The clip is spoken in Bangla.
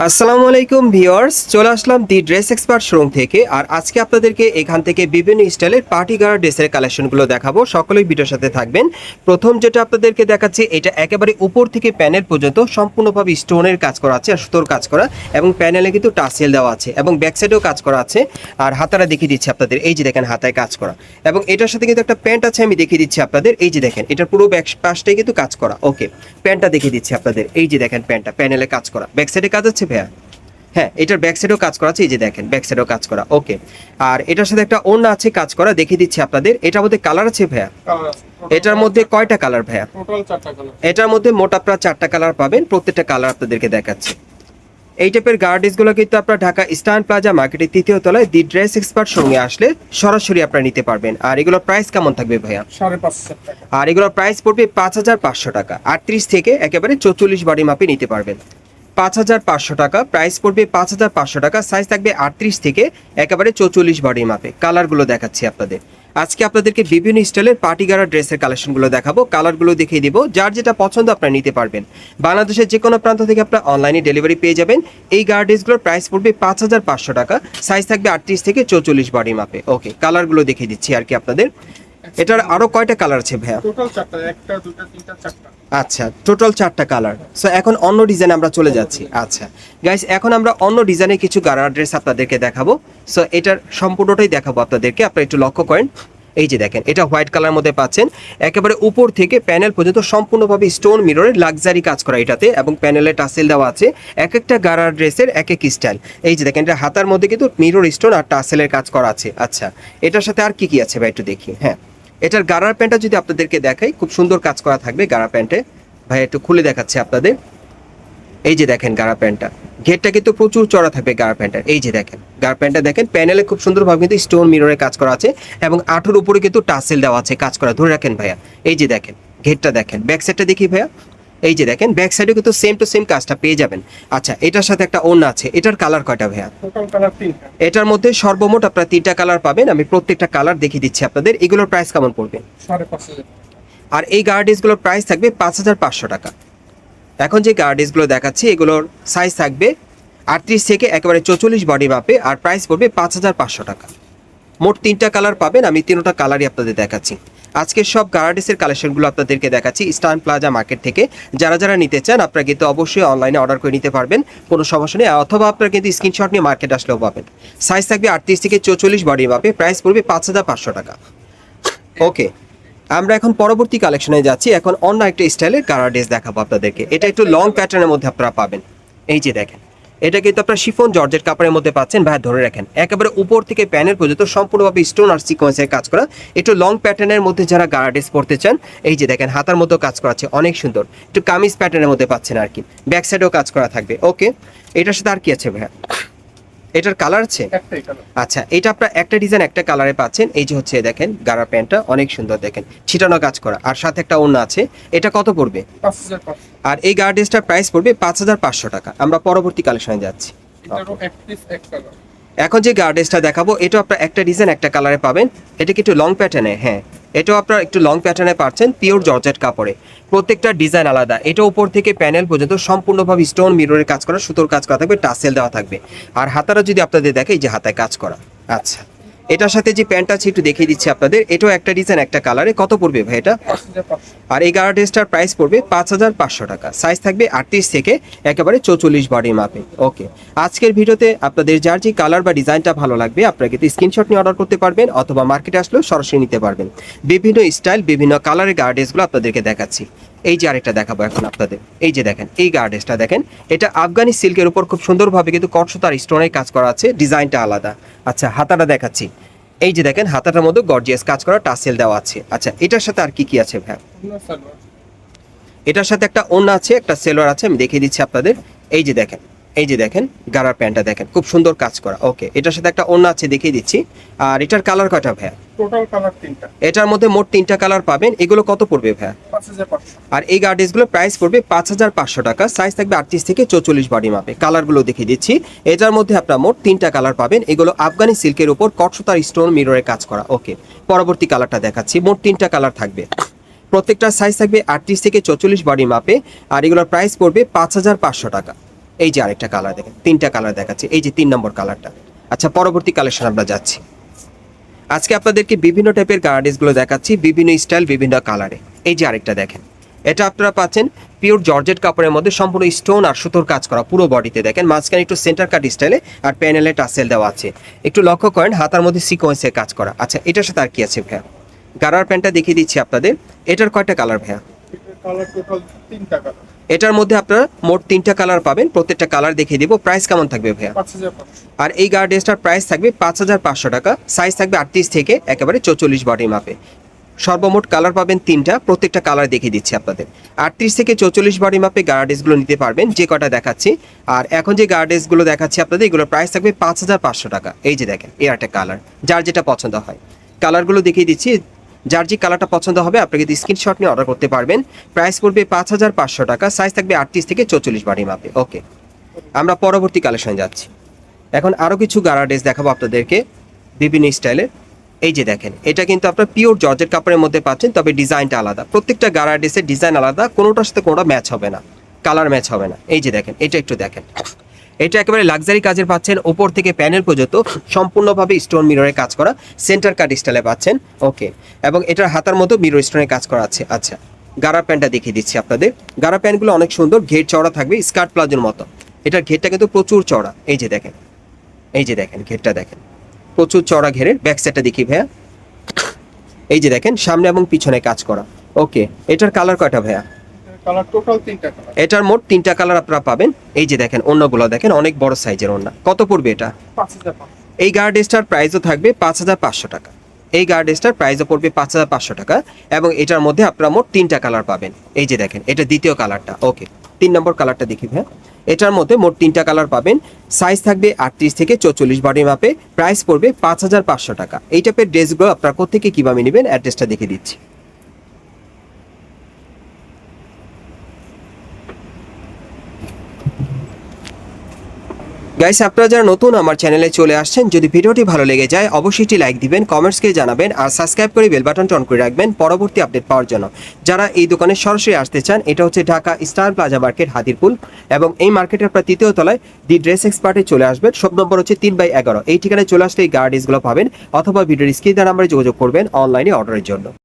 আসসালামু আলাইকুম ভিউয়ার্স, চলে আসলাম দি ড্রেস এক্সপার্ট শোরুম থেকে। আর আজকে আপনাদেরকে এখান থেকে বিভিন্ন স্টাইলের পার্টি গার্ড ড্রেসের কালেকশনগুলো দেখাবো। সকলেই ভিডিওর সাথে থাকবেন। প্রথম যেটা আপনাদেরকে দেখাচ্ছি, এটা একেবারে উপর থেকে প্যানেল পর্যন্ত সম্পূর্ণভাবে স্টোনের কাজ করা আছে, আর সুতোর কাজ করা, এবং প্যানেলে কিন্তু টাসেল দেওয়া আছে, এবং ব্যাক সাইডেও কাজ করা আছে। আর হাতারা দেখিয়ে দিচ্ছি আপনাদের, এই যে দেখেন হাতায় কাজ করা। এবং এটার সাথে কিন্তু একটা প্যান্ট আছে, আমি দেখিয়ে দিচ্ছি আপনাদের, এই যে দেখেন, এটার পুরো ব্যাক পাশটাই কিন্তু কাজ করা। ওকে, প্যান্টটা দেখিয়ে দিচ্ছি আপনাদের, এই যে দেখেন প্যান্টটা, প্যানেলে কাজ করা। ব্যাক সাইডে কাজ আছে ভাইয়া হ্যাঁ এটার ব্যাক সাইডেও কাজ করা আছে এই যে দেখেন ব্যাক সাইডেও কাজ করা ওকে আর এটার সাথে একটা ওড়না আছে কাজ করা দেখিয়ে দিচ্ছি আপনাদের। এটার মধ্যে কালার আছে ভাইয়া? এটার মধ্যে কয়টা কালার ভাইয়া? টোটাল চারটা কালার এটার মধ্যে মোট আপনারা চারটা কালার পাবেন প্রত্যেকটা কালার আপনাদেরকে দেখাচ্ছে। এই টাইপের গার্ডিসগুলো কিন্তু আপনারা ঢাকা ইস্টার্ন প্লাজা মার্কেটের তৃতীয় তলায় দি ড্রেস এক্সপার্ট সঙ্গে আসলে সরাসরি আপনারা নিতে পারবেন। আর এগুলোর প্রাইস কেমন থাকবে ভাইয়া? আর এগুলোর প্রাইস পড়বে পাঁচ হাজার পাঁচশো টাকা। আটত্রিশ থেকে একেবারে চৌচল্লিশ বাড়ি মাপে নিতে পারবেন। পাঁচ হাজার পাঁচশো টাকা প্রাইস পড়বে পাঁচ হাজার পাঁচশো টাকা সাইজ থাকবে আটত্রিশ থেকে একেবারে চৌচল্লিশ বাড়ি মাপে কালারগুলো দেখাচ্ছি আপনাদের। আজকে আপনাদেরকে বিভিন্ন স্টাইলের পার্টি গাড়া ড্রেসের কালেকশনগুলো দেখাবো। কালারগুলো দেখিয়ে দিব, যার যেটা পছন্দ আপনারা নিতে পারবেন। বাংলাদেশের যে কোনো প্রান্ত থেকে আপনারা অনলাইনে ডেলিভারি পেয়ে যাবেন। এই গাড়া ড্রেসগুলোর প্রাইস পড়বে পাঁচ হাজার পাঁচশো টাকা সাইজ থাকবে আটত্রিশ থেকে চৌচল্লিশ বাড়ি মাপে ওকে কালারগুলো দেখিয়ে দিচ্ছি আর কি আপনাদের। এটার আরও কয়টা কালার আছে ভাইয়া? টোটাল চারটা একটা দুটা তিনটা চারটা। আচ্ছা টোটাল চারটা কালার সো এখন অন্য ডিজাইন আমরা চলে যাচ্ছি। আচ্ছা গাইস এখন আমরা অন্য ডিজাইনের কিছু গাড়ার ড্রেস আপনাদেরকে দেখাবো। সো এটার সম্পূর্ণটাই দেখাবো আপনাদেরকে। আপনারা একটু লক্ষ্য করেন। এই যে দেখেন এটা হোয়াইট কালার মধ্যে পাচ্ছেন। একেবারে উপর থেকে প্যানেল পর্যন্ত সম্পূর্ণভাবে স্টোন মিররের লাক্সারি কাজ করা এটাতে এবং প্যানেলে টাসেল দেওয়া আছে। এক একটা গাড়ার ড্রেসের এক এক স্টাইল এই যে দেখেন এটা হাতার মধ্যে কিন্তু মিরর স্টোন আর টাসেলের কাজ করা আছে। আচ্ছা এটার সাথে আর কি কি আছে ভাই একটু দেখি? হ্যাঁ। এটার গারার প্যান্টটা যদি আপনাদেরকে দেখাই, খুব সুন্দর কাজ করা থাকবে গাড়া প্যান্টে। ভাই, একটু খুলে দেখাচ্ছে আপনাদের। এই যে দেখেন গাড়া প্যান্টটা। ঘেরটা কিন্তু প্রচুর চড়া থাকবে গাড়া প্যান্টের এই যে দেখেন গাড়া প্যান্টটা দেখেন, প্যানেলে খুব সুন্দরভাবে কিন্তু স্টোন মিররে কাজ করা আছে এবং আঠুর উপরে কিন্তু টাসেল দেওয়া আছে কাজ করা। ধরে রাখেন ভাইয়া, এই যে দেখেন, ঘেরটা দেখেন। ব্যাক সাইডটা দেখি ভাইয়া। এই যে দেখেন ব্যাক সাইডে কিন্তু সেম টু সেম কাজটা পেয়ে যাবেন। আচ্ছা এটার সাথে একটা ওড়না আছে। এটার কালার কয়টা ভাইয়া? এটার মধ্যে সর্বমোট আপনারা তিনটা কালার পাবেন। আমি প্রত্যেকটা কালার দেখিয়ে দিচ্ছি আপনাদের। এগুলোর প্রাইস কেমন পড়বে? আর এই গার্ডিসগুলোর প্রাইস থাকবে পাঁচ হাজার পাঁচশো টাকা। এখন যে গার্ডিসগুলো দেখাচ্ছি এগুলোর সাইজ থাকবে আটত্রিশ থেকে একেবারে চৌচল্লিশ বডি মাপে আর প্রাইস পড়বে পাঁচ হাজার পাঁচশো টাকা। মোট তিনটা কালার পাবেন, আমি তিনটা কালারই আপনাদের দেখাচ্ছি। আজকের সব গার্ডিসের কালেকশনগুলো আপনাদেরকে দেখাচ্ছি স্টান প্লাজা মার্কেট থেকে। যারা যারা নিতে চান, আপনারা কিন্তু অবশ্যই অনলাইনে অর্ডার করে নিতে পারবেন, কোনো সমস্যা নেই। অথবা আপনারা কিন্তু স্ক্রিনশট নিয়ে মার্কেট আসলেও পাবেন। সাইজ থাকবে আটত্রিশ থেকে চৌচল্লিশ বডি মাপে প্রাইস পড়বে পাঁচ হাজার পাঁচশো টাকা। ওকে আমরা এখন পরবর্তী কালেকশনে যাচ্ছি। এখন অন্য একটা স্টাইলের কালার ড্রেস দেখাবো আপনাদেরকে। এটা একটু লং প্যাটার্নের মধ্যে আপনারা পাবেন। এই যে দেখেন। এটা কিন্তু আপনার শিফন জর্জের কাপড়ের মধ্যে পাচ্ছেন। ভাই ধরে রাখেন একেবারে উপর থেকে প্যানের পর্যন্ত সম্পূর্ণভাবে স্টোন আর সিকোয়েন্সের কাজ করা। একটু লং প্যাটার্নের মধ্যে যারা গাড়া ড্রেস পরতে চান এই যে দেখেন হাতার মতো কাজ করা আছে অনেক সুন্দর। একটু কামিজ প্যাটার্নের মধ্যে পাচ্ছেন আর কি। ব্যাক সাইডেও কাজ করা থাকবে। ওকে এটার সাথে আর কি আছে ভাইয়া? এটার কালার আছে? আচ্ছা এটা আপনার একটা ডিজাইন একটা কালারে পাচ্ছেন। এই যে হচ্ছে দেখেন গাড়া প্যান্টটা অনেক সুন্দর দেখেন। ছিটানো কাজ করা। আর সাথে একটা ওড়না আছে। এটা কত পড়বে? আর এই গার্ডেসটার প্রাইস পড়বে পাঁচ হাজার পাঁচশো টাকা। আমরা পরবর্তী কালেকশনে যাচ্ছি। এখন যে গার্ডেসটা দেখাবো এটা আপনার একটা ডিজাইন একটা কালারে পাবেন। এটা কি একটু লং প্যাটার্নে হ্যাঁ। এটাও আপনার একটু লং প্যাটার্নে পাচ্ছেন পিওর জর্জেট কাপড়ে। প্রত্যেকটা ডিজাইন আলাদা। এটা উপর থেকে প্যানেল পর্যন্ত সম্পূর্ণভাবে স্টোন মিররের কাজ করা সুতোর কাজ করা থাকবে টাসেল দেওয়া থাকবে। আর হাতারা যদি আপনাদের দেখে এই যে হাতায় কাজ করা। আচ্ছা। এটার সাথে যে প্যান্ট আছে, একটু দেখিয়ে দিচ্ছি আপনাদের। এটাও একটা ডিজাইন একটা কালারে কত পড়বে ভাই এটা? আর এই গাড়া ড্রেসটার প্রাইস পড়বে পাঁচ হাজার পাঁচশো টাকা। সাইজ থাকবে আটত্রিশ থেকে একেবারে চৌচল্লিশ বডি মাপে। ওকে আজকের ভিডিওতে আপনাদের যার যে কালার বা ডিজাইনটা ভালো লাগবে, আপনারা কিন্তু স্ক্রিনশট নিয়ে অর্ডার করতে পারবেন অথবা মার্কেটে আসলেও সরাসরি নিতে পারবেন। বিভিন্ন স্টাইল বিভিন্ন কালারের গাড়া ড্রেসগুলো আপনাদেরকে দেখাচ্ছি। এই যে আরেকটা দেখাবো এখন আপনাদের। এই যে দেখেন, এই গার্ডেসটা দেখেন, এটা আফগানি সিল্কের উপর খুব সুন্দরভাবে কিন্তু কটসতার স্টোনের কাজ করা আছে, ডিজাইনটা আলাদা। আচ্ছা হাতাটা দেখাচ্ছি। এই যে দেখেন, হাতাটার মধ্যে গর্জিয়াস কাজ করা টাসেল দেওয়া আছে। আচ্ছা এটার সাথে আর কি কি আছে ভাই এটার সাথে একটা অন্য আছে, একটা সেলোয়ার আছে, আমি দেখিয়ে দিচ্ছি আপনাদের। এই যে দেখেন এই যে দেখেন গাড়ার প্যান্টটা দেখেন খুব সুন্দর কাজ করা। ওকে এটার সাথে একটা অন্য আছে দেখিয়ে দিচ্ছি। আর এটার কালার কয়টা ভাইয়া? টোটাল কালার তিনটা। এটার মধ্যে মোট তিনটা কালার পাবেন। এগুলো কত পড়বে ভাইয়া? আর এই গার্ডেসগুলো প্রাইস পড়বে পাঁচ হাজার পাঁচশো টাকা। সাইজ থাকবে আটত্রিশ থেকে চৌচল্লিশ বডি মাপে কালারগুলো দেখিয়ে দিচ্ছি। এটার মধ্যে আপনার মোট তিনটা কালার পাবেন। এগুলো আফগানি সিল্কের উপর কটসতার স্টোন মিররে কাজ করা। ওকে পরবর্তী কালারটা দেখাচ্ছি। মোট তিনটা কালার থাকবে। প্রত্যেকটা সাইজ থাকবে আটত্রিশ থেকে চৌচল্লিশ বডি মাপে আর এগুলোর প্রাইস পড়বে পাঁচ হাজার পাঁচশো টাকা। এই যে আরেকটা কালার দেখেন, তিনটা কালার দেখাচ্ছি, এই যে তিন নম্বর কালারটা আচ্ছা পরবর্তী কালেকশন আমরা যাচ্ছি। আজকে আপনাদেরকে বিভিন্ন টাইপের গার্ডেসগুলো দেখাচ্ছি, বিভিন্ন স্টাইল বিভিন্ন কালারে এই যে আরেকটা দেখেন, এটা আপনারা পাচ্ছেন পিওর জর্জেট কাপড়ের মধ্যে সম্পূর্ণ স্টোন আর সুতোর কাজ করা, পুরো বডিতে দেখেন। মাঝখানে একটু সেন্টার কাট স্টাইলে আর প্যানেলে টাসেল দেওয়া আছে। একটু লক্ষ্য করেন, হাতার মধ্যে সিকোয়েন্সের কাজ করা। আচ্ছা এটার সাথে আর কি আছে ভাইয়া? গারার প্যান্টটা দেখিয়ে দিচ্ছি আপনাদের। এটার কয়টা কালার ভাইয়া? কালার টোটাল তিনটা কালার এটার মধ্যে আপনারা মোট তিনটা কালার পাবেন প্রত্যেকটা কালার দেখিয়ে দিব। প্রাইস কেমন থাকবে ভাইয়া? আর এই গার্ডেসটার প্রাইস থাকবে পাঁচ হাজার পাঁচশো টাকা সাইজ থাকবে আটত্রিশ থেকে একেবারে চৌচল্লিশ বডি মাপে। সর্বমোট কালার পাবেন তিনটা প্রত্যেকটা কালার দেখিয়ে দিচ্ছি আপনাদের। আটত্রিশ থেকে চৌচল্লিশ বডি মাপে গার্ডেসগুলো নিতে পারবেন যে কটা দেখাচ্ছি। আর এখন যে গার্ডেসগুলো দেখাচ্ছি আপনাদের এগুলোর প্রাইস থাকবে পাঁচ হাজার পাঁচশো টাকা। এই যে দেখেন এর একটা কালার যার যেটা পছন্দ হয়। কালারগুলো দেখিয়ে দিচ্ছি যার যে কালারটা পছন্দ হবে, আপনি কিন্তু স্ক্রিনশট নিয়ে অর্ডার করতে পারবেন। প্রাইস পড়বে পাঁচ হাজার পাঁচশো টাকা সাইজ থাকবে আটত্রিশ থেকে চৌচল্লিশ বডি মাপে ওকে আমরা পরবর্তী কালেকশন যাচ্ছি। এখন আরও কিছু গারা ড্রেস দেখাবো আপনাদেরকে, বিভিন্ন স্টাইলের এই যে দেখেন, এটা কিন্তু আপনার পিওর জর্জের কাপড়ের মধ্যে পাচ্ছেন, তবে ডিজাইনটা আলাদা। প্রত্যেকটা গারা ড্রেসের ডিজাইন আলাদা, কোনোটার সাথে কোনোটা ম্যাচ হবে না কালার ম্যাচ হবে না। এই যে দেখেন, এটা একটু দেখেন। এটা একেবারে লাক্সারি কাজের পাচ্ছেন, ওপর থেকে প্যানেল পর্যন্ত সম্পূর্ণভাবে স্টোন মিররের কাজ করা, সেন্টার কাট স্টাইলে পাচ্ছেন, ওকে। এবং এটার হাতার মতো মিরর স্টোনের কাজ করা আছে আচ্ছা। গারা প্যান্টটা দেখিয়ে দিচ্ছি আপনাদের। গারা প্যান্টগুলো অনেক সুন্দর, ঘের চওড়া থাকবে, স্কার্ট প্লাজোর মতো। এটার ঘেরটা কিন্তু প্রচুর চওড়া, এই যে দেখেন। এই যে দেখেন, ঘেরটা দেখেন। প্রচুর চড়া ঘেরের ব্যাক সাইডটা দেখি ভাইয়া। এই যে দেখেন, সামনে এবং পিছনে কাজ করা। ওকে, এটার কালার কয়টা ভাইয়া? কালার টোটাল তিনটা কালার। এটার মোট তিনটা কালার আপনারা পাবেন। এই যে দেখেন অন্যগুলো দেখেন অনেক বড় সাইজের অন্য কত পড়বে এটা? এই গার্ডেসটার প্রাইসও থাকবে পাঁচ হাজার পাঁচশো টাকা। এই গার্ডেসটার প্রাইসও পড়বে পাঁচ হাজার পাঁচশো টাকা এবং এটার মধ্যে আপনারা মোট তিনটা কালার পাবেন। এই যে দেখেন এটা দ্বিতীয় কালারটা। ওকে তিন নম্বর কালারটা দেখি ভাই এটার মধ্যে মোট তিনটা কালার পাবেন। সাইজ থাকবে আটত্রিশ থেকে চৌচল্লিশ বডি মাপে। প্রাইস পড়বে পাঁচ হাজার পাঁচশো টাকা। এই টাইপের ড্রেসগুলো আপনারা কোথেকে কীভাবে নেবেন? অ্যাড্রেসটা দেখে দিচ্ছি। গাইস আপনারা যারা নতুন আমার চ্যানেলে চলে আসছেন, যদি ভিডিওটি ভালো লেগে যায়, অবশ্যই একটি লাইক দিবেন কমেন্টসকে জানাবেন, আর সাবস্ক্রাইব করে বেল বাটনটা অন করে রাখবেন পরবর্তী আপডেট পাওয়ার জন্য। যারা এই দোকানে সরাসরি আসতে চান, এটা হচ্ছে Dhaka star plaza market, Hatirpul, এবং এই মার্কেটের আপনার তৃতীয় তলায় দি ড্রেস এক্সপার্টে চলে আসবেন। সব নম্বর হচ্ছে তিন বাই এগারো। এই ঠিকানায় চলে আসলে এই গার্ডিসগুলো পাবেন, অথবা ভিডিওর স্ক্রিন নাম্বারে যোগাযোগ করবেন অনলাইনে অর্ডারের জন্য।